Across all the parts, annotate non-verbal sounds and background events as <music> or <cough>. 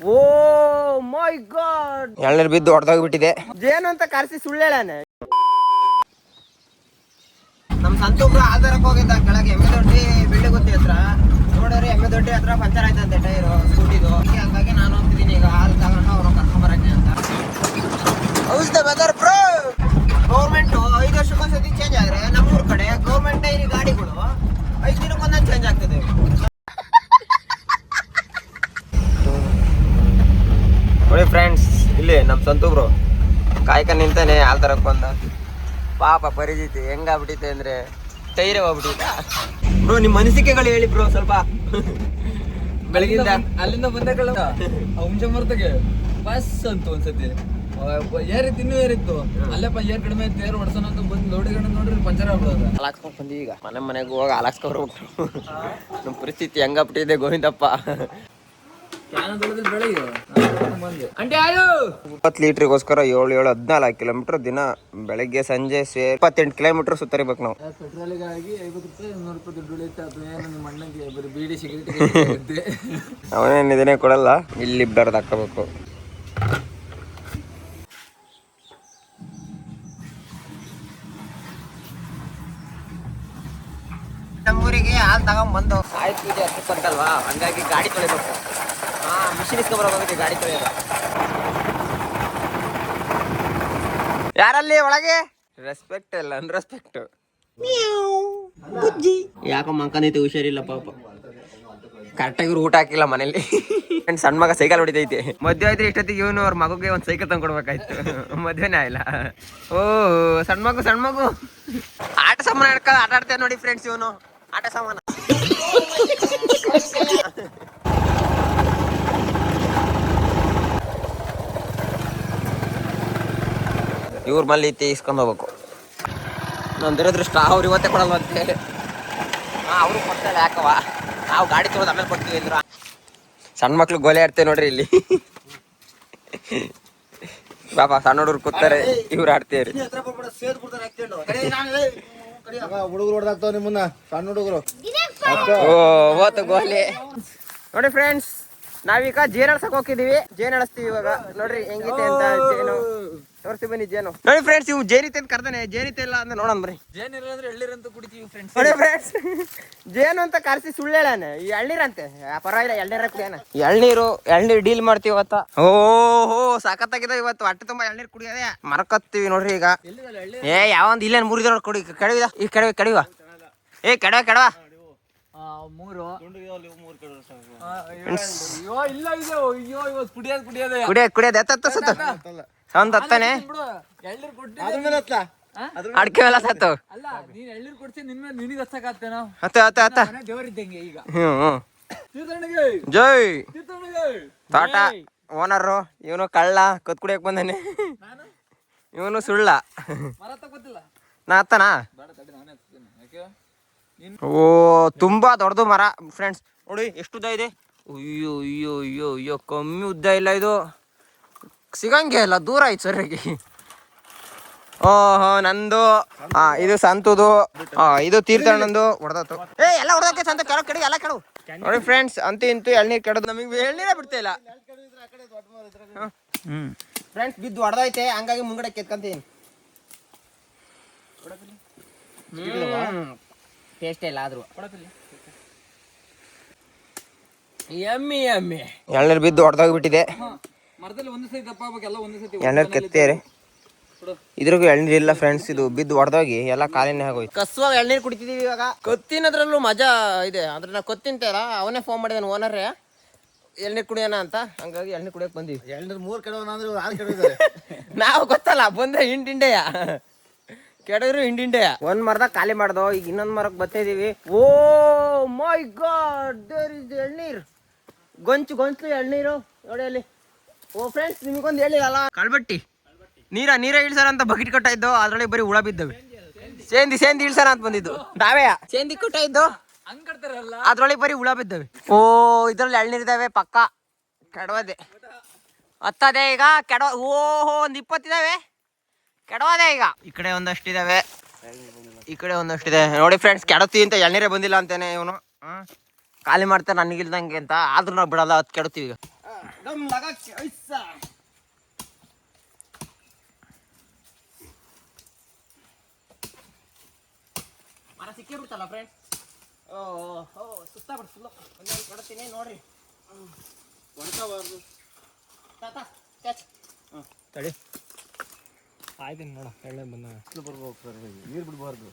O my god. ಎಳ್ನೀರು ಬಿದ್ದು ಹೊಡೆದೋಗ್ಬಿಟ್ಟಿದೆ ಜೇನು ಅಂತ ಕರೆಸಿ ಸುಳ್ಳು ಹೇಳಾನೆ ನಮ್ ಸಂತೊಬ್ರು ಆಧಾರಕ್ಕೆ ಹೋಗಿದ್ದ ಕೆಳಗೆ ಎಮ್ಮೆ ದೊಡ್ಡಿ ಬೆಳ್ಳಿಗುತ್ತಿ ಹತ್ರ. ನೋಡೋರಿ ಎಮ್ಮೆ ದೊಡ್ಡಿ ಹತ್ರ ಪಂಚರ್ ಆಯ್ತಂತೆ ಟೈರು ಸ್ಕೂಟಿದು. ಹಂಗಾಗಿ ನಾನು ಹೋಗ್ತಿದ್ದೀನಿ ಈಗ ಹಾಲು ತಗೊಂಡು ಅವ್ರು ಕರ್ಕೊಂಬರಕ್ಕೆ ಅಂತ how's the weather bro government ಐದು ವರ್ಷಕ್ಕೊಂದ್ಸತಿ ಚೇಂಜ್ ಆದ್ರೆ ನಮ್ಮೂರ್ ಕಡೆ ಗೌರ್ಮೆಂಟ್ ಡೈರಿ ಗಾಡಿಗಳು ಐದು ದಿನಕ್ಕೊಂದೊಂದು ಚೇಂಜ್ ಆಗ್ತದೆ ನೋಡಿ ಫ್ರೆಂಡ್ಸ್ ಇಲ್ಲಿ ನಮ್ಮ ಸಂತೂಬ್ರು ಕಾಯ್ಕ ನಿಂತಾನೆ ಹಾಲ್ ತರಕ್ ಬಂದ. ಪಾಪ ಪರಿಸ್ಥಿತಿ ಹೆಂಗಾಗ್ಬಿಟ್ಟಿತ್ತು ಅಂದ್ರೆ ಧೈರ್ಯ ಹೋಗ್ಬಿಟ್ಟಿತ್ತ. ಬ್ರೋ ನಿಮ್ಮ ಅನಿಸಿಕೆಗಳು ಹೇಳಿ ಬ್ರೋ ಸ್ವಲ್ಪ. ಬೆಳಗಿಂದ. ಅಲ್ಲಿಂದ ಬಂದಾಗಲ್ಲ ಹುಂಚೆ ಮರ್ತಗೆ ಬಸ್ ಅಂತ ಒಂದ್ಸತಿ. ಏರಿತ್ತು ಇನ್ನೂ ಏರಿತ್ತು. ಅಲ್ಲಪ್ಪ ಏರ್ ಕಡಿಮೆ ಐತೆ ಏರ್ ಹೊಡ್ಸೋಣ ಅಂತ ಬಂದು ಲೋಡಿಗಣ್ಣ ನೋಡ್ರಿ ಪಂಚರ್ ಆಗ್ಬಿಡೋದು. ಹಾಲಾಕ್ಸ್ಕೊಂಡ್ ಬಂದಿ ಈಗ. ಮನೆ ಮನೆಗೆ ಹೋಗಿ ಹಾಲಾಕ್ಸ್ಕೊಂಡ್ಬಿಟ್ರು ನಮ್ಮ ಪರಿಸ್ಥಿತಿ ಹೆಂಗಾಗ್ಬಿಟ್ಟಿದೆ ಗೋವಿಂದಪ್ಪ. ಇಪ್ಪತ್ತು ಲೀಟ್ರಿಗೋಸ್ಕರ ಏಳು ಏಳು ಹದಿನಾಲ್ಕು ಕಿಲೋಮೀಟರ್ ದಿನ ಬೆಳಗ್ಗೆ ಸಂಜೆ ಸೇರಿ ಇಪ್ಪತ್ತೆಂಟು ಕಿಲೋಮೀಟರ್ ಸುತ್ತರಿಬೇಕು ನಾವು. ಪೆಟ್ರೋಲಿಗಾಗಿ ಐವತ್ತು ರೂಪಾಯಿ ನೂರು ರೂಪಾಯಿ ದುಡ್ಡು ಉಳಿಯುತ್ತೆ. ಅಥವಾ ಏನು ನಿಮ್ಮ ಅಣ್ಣಗೆ ಬರೀ ಬೀಡಿ ಸಿಗರೇಟ್ ಅವನೇನು ಇದನ್ನೇ ಕೊಡಲ್ಲ ಇಲ್ಲಿ ಬರೋದು ಹಾಕಬೇಕು ನಮ್ಮೂರಿಗೆ ಹಾಲು ತಗೊಂಬಂದು. ಆಯ್ತು ಪೂಜೆ ಹತ್ತು ಬಂತಲ್ವಾ ಹಂಗಾಗಿ ಗಾಡಿ ತೊಳಿಬೇಕು. ಗಾಡಿ ಯಾರಲ್ಲಿ ಒಳಗೆ? ರೆಸ್ಪೆಕ್ಟ್ ಇಲ್ಲ ಅನ್ರೆಸ್ಪೆಕ್ಟ್ ಯಾಕೋ ಮಂಕನೈತೆ ಹುಷಾರಿಲ್ಲ ಪಾಪ. ಕರೆಕ್ಟಾಗಿ ಊಟ ಹಾಕಿಲ್ಲ ಮನೇಲಿ ಸಣ್ಣ ಮಗ ಸೈಕಲ್ ಹೊಡಿತೈತಿ. ಮದ್ವೆ ಆಯ್ತು ಇಷ್ಟೊತ್ತಿಗೆ ಇವನು ಅವ್ರ ಮಗುಗೆ ಒಂದು ಸೈಕಲ್ ತಂದ್ಕೊಡ್ಬೇಕಾಯ್ತು ಮದ್ವೆನೇ ಆಯ್ಲ. ಓ, ಸಣ್ಣ ಮಗು ಸಣ್ಣ ಮಗು. ಆಟ ಸಾಮಾನು ಆಟ ಆಡ್ತೇವೆ ನೋಡಿ ಫ್ರೆಂಡ್ಸ್ ಇವನು. ಆಟ ಸಾಮಾನ. ಇವ್ರ ಮಲ್ಲಿ ಇಸ್ಕೊಂಡು ಹೋಗ್ಬೇಕು. ನಾನು ದುರದೃಷ್ಟ, ಅವ್ರು ಇವತ್ತೇ ಕೊಡಲ್ವ ಅಂತ ಹೇಳಿ. ಹಾಂ, ಅವರು ಕೊಡ್ತಾರೆ ಯಾಕವ ನಾವು ಗಾಡಿ ತೊಗೊಳೋದು ಆಮೇಲೆ ಕೊಡ್ತೀವಿ ಅಂದ್ರ. ಸಣ್ಣ ಮಕ್ಳು ಗೋಲೆ ಆಡ್ತೇವೆ ನೋಡ್ರಿ ಇಲ್ಲಿ. ಪಾಪ ಸಣ್ಣ ಹುಡುಗರು ಕೂತಾರೆ ಇವ್ರು ಆಡ್ತೇವ್ರಿ ಹುಡುಗರು ಹೊಡೆದಾಗ್ತಾವ ನಿಮ್ಮನ್ನ ಸಣ್ಣ ಹುಡುಗರು ಓತು ಗೋಲಿ. ನೋಡಿ ಫ್ರೆಂಡ್ಸ್ ನಾವೀಗ ಜೇನ್ ಅಳ್ಸಕ್ ಹೋಗಿದೀವಿ ಜೇನ್ ಅಳಿಸ್ತೀವಿ ಇವಾಗ. ನೋಡ್ರಿ ಹೆಂಗಿದೆ ಅಂತ ಜೇನು. ತೋರಿಸಿ ಬನ್ನಿ ಜೇನು. ನೋಡಿ ಫ್ರೆಂಡ್ಸ್ ಇವು ಜೇನಿತೆ ಅಂತ ಕರ್ದಾನೆ. ಜೇನಿತೆ ಇಲ್ಲ ಅಂತ ನೋಡೋಣ ಬರ್ರಿ. ಏನಿಲ್ಲ ಅಂದ್ರೆ ಎಳ್ಳಿರಂತ ಕುಡಿತೀವಿ ಫ್ರೆಂಡ್ಸ್ ನೋಡಿ ಫ್ರೆಂಡ್ಸ್ <laughs> ಜೇನು ಅಂತ ಕರೆಸಿ ಸುಳ್ಳು ಹೇಳಾನೆ ಈ ಎಳ್ನೀರಂತೆ. ಪರವಾಗಿಲ್ಲ ಎಳ್ನೀರ ಕುಡಿಯಾನ ಎಳ್ನೀರು ಎಳ್ನೀರು ಡೀಲ್ ಮಾಡ್ತೀವಿ ಇವತ್ತ. ಓ ಹೋ ಸಖತ್ತಾಗಿದೆ ಇವತ್ತು. ಹೊಟ್ಟೆ ತುಂಬಾ ಎಳ್ನೀರು ಕುಡಿಯೋದೇ. ಮರ್ಕತ್ತೀವಿ ನೋಡ್ರಿ ಈಗ. ಏ ಯಾವೊಂದು ಇಲ್ಲೇನು ಮುರಿದ ನೋಡಿ ಕೊಡಿ ಕೆಡವಿದ? ಈ ಕೆಡವಿ ಕೆಡವಿವ ಏ ಕೆಡವ ಕೆಡವ. ಮೂರು. ಆ, ಅಯ್ಯೋ ಇಲ್ಲ ಇದೆ ಅಯ್ಯೋ ಇವತ್ತು ಕುಡಿಯೋದು ಕುಡಿಯೋದೇ. ಕುಡಿಯೋದ್ ಕುಡಿಯೋದು. ಎತ್ತ ಸತ್ತು. ಸೌಂದ್ ಹತ್ತಾನೆ? ಬಿಡು. ಎಳ್ನೀರು ಅದ್ರ ಮೇಲೆ ಹತ್ಲ? ಅಡ್ಕೆ ಎಲ್ಲ ಸತ್ತು ಅಲ್ಲ ನೀನ್ ಎಳ್ನೀರು ಕೊಡ್ಸಿ ನಿನ್ ಮೇಲೆ ನಿನಗೆ ಹಚ್ಚಕಾಗ್ತೇನೋ ಹತ್ತ ಹತ್ತ ಹತ್ತ. ದೇವರಿದ್ದಂಗೆ ಈಗ. ಹ್ಮ್ ಹ್ಮ್. ತೀರ್ಥಣ್ಣಿಗೆ ಜೈ ತೋಟ ಓನರು ಇವನು ಕಳ್ಳ ಕತ್ ಕುಡಿಯಕ್ ಬಂದಾನೆ. ನಾನು? ಇವನು ಸುಳ್ಳ. ನಾ ಹತ್ತನಾ? ಬೇಡ ತಡಿ ನಾನೇ ಯಾಕೆ? ಓ ತುಂಬಾ ದೊಡ್ಡದು ಮರ ಫ್ರೆಂಡ್ಸ್ ನೋಡಿ ಎಷ್ಟು ಉದ್ದ ಇದೆ. ಅಯ್ಯೋ ಅಯ್ಯೋ ಅಯ್ಯೋ ಅಯ್ಯೋ ಕಮ್ಮಿ ಉದ್ದ ಇಲ್ಲ ಇದು. ಸಿಗಂಗೆ ಇಲ್ಲ ದೂರ ಆಯ್ತು ಸರಿಯಾಗಿ ಓಹೋ, ನಂದು. ಹಾ ಇದು ಸಂತದು. ಹಾ ಇದು ತೀರ್ಥಣ್ಣಂದು ಹೊಡೆದತ್ತು ಏ, ಎಲ್ಲ ಹೊಡೆದಕ್ಕೆ ಸಂತ ಕೆಳ ಕಡೆ ಎಲ್ಲ ಕೆಡವು ನೋಡಿ ಫ್ರೆಂಡ್ಸ್ ಅಂತೂ ಇಂತೂ ಎಳ್ನೀರು ಕೆಡದು. ನಮಗೆ ಎಳ್ನೀರೇ ಬಿಡ್ತಾ ಇಲ್ಲ. ಫ್ರೆಂಡ್ಸ್ ಬಿದ್ದು ಹೊಡೆದೈತೆ ಹಂಗಾಗಿ ಮುಂಗಡೆ ಕೆತ್ಕಂತೀನಿ. ಟೇಸ್ಟ್ ಇಲ್ಲ ಆದ್ರೂ. ಎಮ್ಮಿ ಎಮ್ಮಿ. ಎಳ್ನೀರು ಬಿದ್ದು ಹೊಡೆದೋಗ್ಬಿಟ್ಟಿದೆ. ಮರದಲ್ಲಿ ಒಂದೇ ಸತಿ ದಪ್ಪ ಆಗ್ಬೇಕು ಎಲ್ಲ ಒಂದೇ ಸತಿ ಎಳ್ನೀರು ಕೆತ್ತೇರಿ ಇದ್ರಿಗೂ ಎಳ್ನೀರ್ ಇಲ್ಲ ಫ್ರೆಂಡ್ಸ್ ಇದು ಬಿದ್ದು ಹೊಡೆದೋಗಿ ಎಲ್ಲ ಕಾಲಿನ ಆಗೋಯ್ತು. ಕಸುವಾಗ ಎಳ್ನೀರ್ ಕುಡಿತಿದೀವಿ ಇವಾಗ. ಕತ್ತಿನದ್ರಲ್ಲೂ ಮಜಾ ಇದೆ ಅಂದ್ರೆ ನಾ ಕೊತ್ತಿಂತಾರ ಅವನೇ ಫೋನ್ ಮಾಡಿದಾನೆ ಓನರ್ ಎಳ್ನೀರ್ ಕುಡಿಯೋಣ ಅಂತ ಹಂಗಾಗಿ ಎಳ್ನೀರ್ ಕುಡಿಯಕ್ ಬಂದಿವಿ. ಎಳ್ನೀರ್ ಮೂರ್ ಕೆಡವನ ಅಂದ್ರೆ ಆರು ಕೆಡವಿದ್ದಾರೆ <laughs> ನಾವು ಗೊತ್ತಲ್ಲ ಬಂದೆ ಹಿಂಡಿಂಡೆಯ ಕೆಡೋರು ಹಿಂಡಿಂಡೆಯ ಒಂದ್ ಮರದಾಗ ಖಾಲಿ ಮಾಡ್ದೋ ಈಗ ಇನ್ನೊಂದ್ ಮರಕ್ ಬತ್ತಿದೀವಿ oh my god there is ಎಳ್ನೀರ್. ಗೊಂಚು ಗೊಂಚು ಎಳ್ನೀರು ನೋಡಿ ಅಲ್ಲಿ. ಓ ಫ್ರೆಂಡ್ಸ್ ನಿಮಗೊಂದು ಹೇಳಿದಲ್ಲ? ಕಳ್ಬಟ್ಟಿ. ನೀರ ನೀರ ಇಳ್ಸಾರ ಅಂತ ಬಕೆಟ್ ಕಟ್ಟ ಇದ್ದು ಅದ್ರೊಳಗೆ ಬರೀ ಹುಳ ಬಿದ್ದವೆ. ಸೇಂದಿ ಸೇಂದಿ ಇಳ್ಸಾರ ಅಂತ ಬಂದಿದ್ದು. ನಾವೇ? ಸೇಂದಿ ಕಟ್ಟ ಇದ್ದು? ಅದ್ರೊಳಗೆ ಬರೀ ಹುಳ ಬಿದ್ದವೆ. ಓ ಇದ್ರಲ್ಲಿ ಎಳ್ನೀರಿದಾವೆ ಪಕ್ಕ. ಕೆಡವದೆ. ಹತ್ತದೆ ಈಗ ಕೆಡ ಓಹೋ ಒಂದ್ ಇಪ್ಪತ್ತಿದಾವೆ. ಕೆಡವದೆ ಈಗ. ಈ ಕಡೆ ಒಂದಷ್ಟಿದಾವೆ. ಈ ಕಡೆ ಒಂದಷ್ಟಿದೆ. ನೋಡಿ ಫ್ರೆಂಡ್ಸ್ ಕೆಡತಿ ಅಂತ ಎಳ್ನೀರೇ ಬಂದಿಲ್ಲ ಅಂತೇನೆ ಇವನು. ಖಾಲಿ ಮಾಡ್ತಾರೆ ನನಗಿಲ್ದಂಗೆ ಅಂತ. ಆದ್ರೂ ನಾವು ಬಿಡಲ್ಲ ಅದು ಕೆಡತೀವಿ ಈಗ. ದಮ್ ಲಗಕ್ಕೆ ಐಸ ಮರ ಸಿಕ್ಕೇ ಬಿಡ್ತಲ್ಲ ಫ್ರೆಂಡ್ ಓ ಓ ಸುತ್ತ ಬಿಡ್ ಫುಲ್ಲು ಒಂದೊಂದು ಕೊಡ್ತೀನಿ ನೋಡ್ರಿ ಹೊಡ್ಕೋಬಾರ್ದು ತಾತ ಕ್ಯಾಚ್ ತಡಿ ಆಯ್ತು ನೋಡ ಎಣ್ಣೆ ಬಂದ ಬರ್ಬೇಕು ಸರ್ ನೀರು ಬಿಡಬಾರ್ದು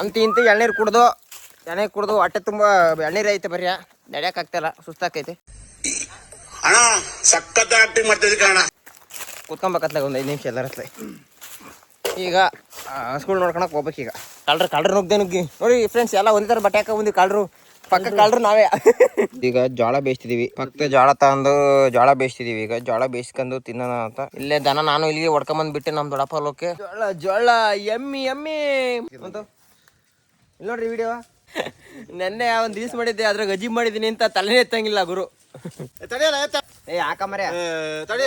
ಅಂತ ಇಂತ ಎಳ್ನೀರು ಕುಡ್ದು ಎಣ್ಣೆ ಕುಡ್ದು ಹೊಟ್ಟೆ ತುಂಬಾ ಎಳ್ನೀರ್ ಐತೆ ಬರೀ. ನಡೆಯಕ್ ಆಗ್ತಾ ಸುಸ್ತಾಕೈತಿ. ಅಣ್ಣ ಸಖತ್ ಆಕ್ಟಿಂಗ್ ಮಾಡ್ತಿದ್ದೆ ಕಣ ಕುತ್ಕೊಂಬಕತ್ಲಾಗ ಒಂದು ಐದು ನಿಮಿಷ ಎಲ್ಲಾರ ಈಗ ಸ್ಕೂಲ್ ನೋಡ್ಕೊಳಕ್ ಹೋಗ್ಬೇಕು ಈಗ. ಕಳ್ರ ಕಳ್ರ ನುಗ್ದೆ ನುಗ್ಗಿ. ನೋಡಿ ಫ್ರೆಂಡ್ಸ್ ಎಲ್ಲ ಒಂದೇ ಥರ ಬಟ್ಟೆ ಹಾಕ ಒಂದಿ ಕಳ್ರು. ಪಕ್ಕ ಕಳ್ರು ನಾವೇ. ಈಗ ಜೋಳ ಬೇಯಿಸ್ತಿದೀವಿ. ಪಕ್ಕ ಜೋಳ ತಗೊಂಡು ಜೋಳ ಬೇಯಿಸ್ತಿದೀವಿ. ಈಗ ಜೋಳ ಬೇಯಿಸ್ಕೊಂಡು ತಿನ್ನೋಣ ಅಂತ. ಇಲ್ಲೇ ದನ ನಾನು ಇಲ್ಲಿಗೆ ಹೊಡ್ಕೊಂಬಂದ್ ಬಿಟ್ಟೆ ನಮ್ ದೊಡ್ಡಪ್ಪ ಲೋಕೆ ಜೋಳ ಜೋಳ ಎಮ್ಮಿ ಎಮ್ಮಿ. ಅಂತ ಇಲ್ಲಿ ನೋಡ್ರಿ ವಿಡಿಯೋ <laughs> ನೆನ್ನೆ ಒಂದ್ ದಿವ್ಸ ಮಾಡಿದ್ದೆ ಅದ್ರಾಗ ಗಜಿ ಮಾಡಿದೀನಿ ಅಂತ ತಲೆನೇ ಎತ್ತಂಗಿಲ್ಲ ಗುರು. ತಡೆಯಲ್ಲ ಆಯ್ತಾ? ಏ ಯಾಕ ಮರ್ಯ ತಡಿ.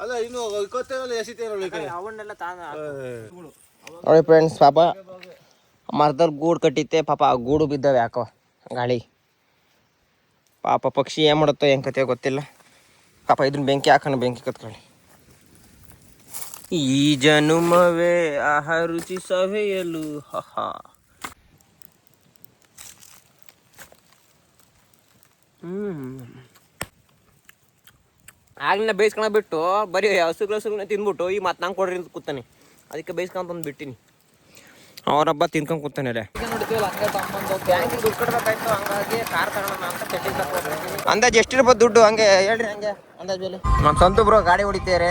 ಅಲ್ಲ ಇನ್ನು ಈ ಕಡೆ ಅವನ್ನೆಲ್ಲ ತಾನ ನೋಡಿ ಫ್ರೆಂಡ್ಸ್ ಪಾಪ ಮರದಲ್ಲಿ ಗೂಡು ಕಟ್ಟಿತ್ತೆ ಪಾಪ ಆ ಗೂಡು ಬಿದ್ದಾವೆ ಯಾಕೋ ಗಾಳಿ. ಪಾಪ ಪಕ್ಷಿ ಏನು ಮಾಡುತ್ತೋ ಏನ್ ಕತೆ ಗೊತ್ತಿಲ್ಲ. ಪಾಪ ಇದನ್ನ ಬೆಂಕಿ ಹಾಕೋಣ ಬೆಂಕಿ ಕತ್ಕೊಳ್ಳಿ. ಈ ಜನುಮವೇ ಆಹ ರುಚಿ ಸವೆಯಲು ಹಹ ಹ್ಮ್. ಬೇಯಿಸ್ಕೊಂಡ ಬೇಯಿಸ್ಕೊಂಡ್ ಬಿಟ್ಟು ಬರೀ ಹಸುಗಳು ಹಸುಗಳನ್ನ ತಿಂದ್ಬಿಟ್ಟು ಈ ಮತ್ತೆ ನಂಗೆ ಕೊಡ್ರಿ ಅಂತ ಕೂತಾನೆ. ಅದಕ್ಕೆ ಬೇಯಿಸ್ಕೊಂಡ್ ಬಂದು ಬಿಟ್ಟಿನಿ. ಅವರಬ್ಬ ತಿನ್ಕೊಂಡ್ ಕೂತಾನೆ ಅಲ್ಲೇ. ಅಂದಾಜ್ ಎಷ್ಟಿರ್ಬೋದು ದುಡ್ಡು? ಹಂಗೆ ಹೇಳ್ರಿ ಹಂಗೆ ಅಂದಾಜ್ ಮೇಲೆ. ನಮ್ಮ ಸ್ವಂತ ಬ್ರೋ ಗಾಡಿ ಹೊಡಿತೇರೆ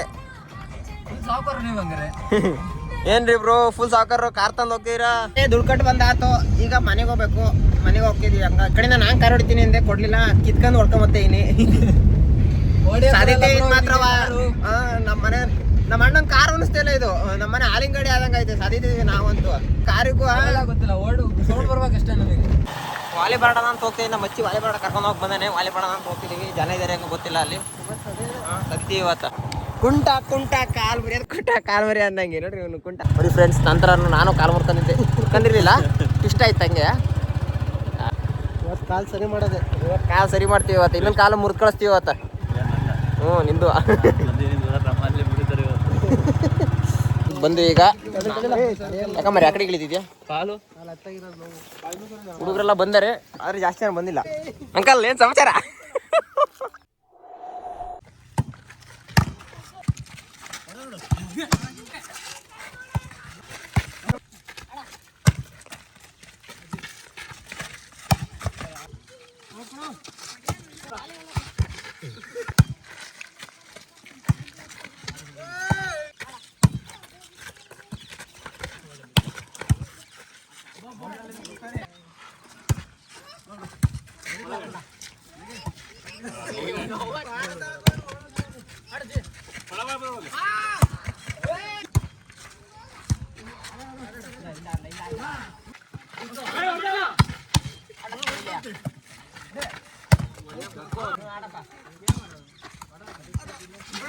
<laughs> ಏನ್ರಿ ಬ್ರೋ ಫುಲ್ ಸಾಕರ್ ಕಾರ್ ತಂದು ಹೋಗ್ತೀರಾ ಏ ದುಡ್ಡು ಕಟ್ಟು ಬಂದಾತು ಈಗ ಮನೆಗೆ ಹೋಗ್ಬೇಕು. ಮನೆಗೆ ಹೋಗ್ತಿದೀವಿ ಹಂಗ. ಕಡೆಯಿಂದ ನಾನ್ ಕಾರ್ ಹೊಡಿತೀನಿ ಅಂದೆ. ಕೊಡ್ಲಿಲ್ಲ. ಕಿತ್ಕೊಂಡು ಹೊಡ್ಕೊಂಬತ್ತೆ ಇನಿ ಸಾಧ್ಯತೆ ಮಾತ್ರವ? ನಮ್ಮ ಮನೆ ನಮ್ಮ ಅಣ್ಣನ ಕಾರ್ ಅನಿಸ್ತಿಲ್ಲ ಇದು. ನಮ್ಮ ಮನೆ ಹಾಲಿನ ಗಾಡಿ ಆದಂಗ ಐತೆ. ಸಾಧ್ಯತೆ ನಾವಂತೂ. ಕಾರಿಗೂ ಗೊತ್ತಿಲ್ಲ. ಓಡು. ಸೌಂಡ್ ಬರ್ಬೇಕಷ್ಟೇ ನಮಗೆ. ವಾಲಿ ಆಡೋಣ ಅಂತ ಹೋಗ್ತೀವಿ ನಮ್ಮ ಮಚ್ಚಿ ವಾಲಿಬಾಡ ಕರ್ಕೊಂಡು ಹೋಗಿ ಬಂದಾನೆ. ವಾಲಿಬಾಡ ಅಂತ ಹೋಗ್ತಿದೀವಿ. ಜನ ಇದಾರೆ ಹೆಂಗ ಗೊತ್ತಿಲ್ಲ ಅಲ್ಲಿ. ಸತ್ತಿ ಇವತ್ತ. ಕುಂಟ ಕುಂಟ ಕಾಲ್ ಮರಿ ಅದು ಕುಂಟ ಕಾಲ್ ಮರಿ ಅಂದಂಗೆ. ನೋಡ್ರಿ ಇವನು ಕುಂಟ. ಬರಿ ಫ್ರೆಂಡ್ಸ್ ನಂತರ ನಾನು ಕಾಲ್ ಮುರ್ಕೊಂಡಿದ್ದೆ. ಕಂದಿರ್ಲಿಲ್ಲ ಇಷ್ಟ ಆಯ್ತು ಹಂಗೆ. ಇವತ್ತು ಕಾಲ್ ಸರಿ ಮಾಡೋದೆ. ಇವತ್ತು ಕಾಲು ಸರಿ ಮಾಡ್ತೀವಿ ಇವತ್ತು. ಇನ್ನೊಂದು ಕಾಲು ಮುರ್ದು ಕಳಿಸ್ತೀವಿ ಇವತ್ತು. ಹ್ಞೂ ನಿಂದು. ಬಂದು ಈಗ. ಯಾಕಂಬರಿ ಆ ಕಡೆ ಇಳಿದಿದ್ಯಾ ಕಾಲು ಹುಡುಗರೆಲ್ಲ ಬಂದರೆ ಆದ್ರೆ ಜಾಸ್ತಿ ಜನ ಬಂದಿಲ್ಲ. ಅಂಕಲ್ ಏನ್ ಸಮಾಚಾರ?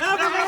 ఆడక